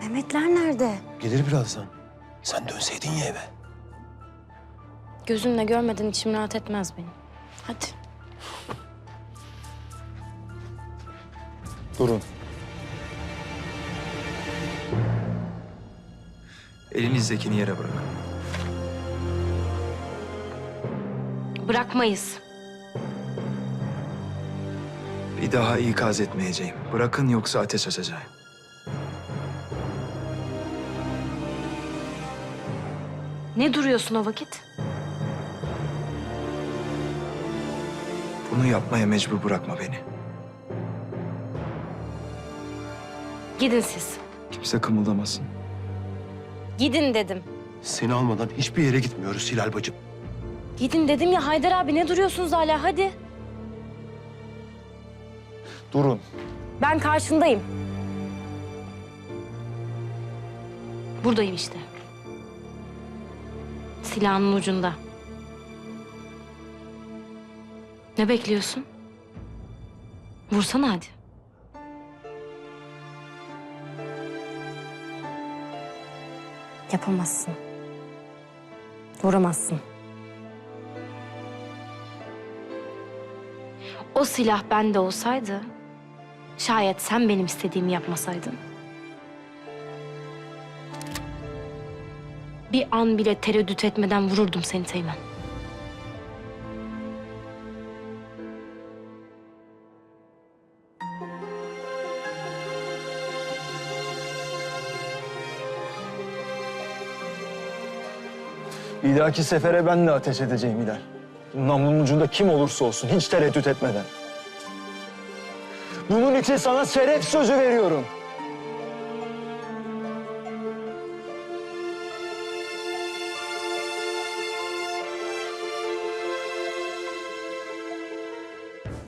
Mehmetler nerede? Gelir birazdan. Sen dönseydin ya eve. Gözümle görmeden içim rahat etmez benim. Hadi. Durun. Elinizdekini yere bırakın. Bırakmayız. Bir daha ikaz etmeyeceğim. Bırakın yoksa ateş açacağım. Ne duruyorsun o vakit? Bunu yapmaya mecbur bırakma beni. Gidin siz. Kimse kımıldamasın. Gidin dedim. Seni almadan hiçbir yere gitmiyoruz Hilal bacım. Gidin dedim ya Haydar abi ne duruyorsunuz hala hadi. Durun. Ben karşındayım. Buradayım işte. Silahın ucunda. Ne bekliyorsun? Vursana hadi. Yapamazsın. Vuramazsın. O silah bende olsaydı, şayet sen benim istediğimi yapmasaydın, bir an bile tereddüt etmeden vururdum seni Teğmen. Bir dahaki sefere ben de ateş edeceğim. Bu Namlunun ucunda kim olursa olsun hiç tereddüt etmeden. Bunun için sana şeref sözü veriyorum.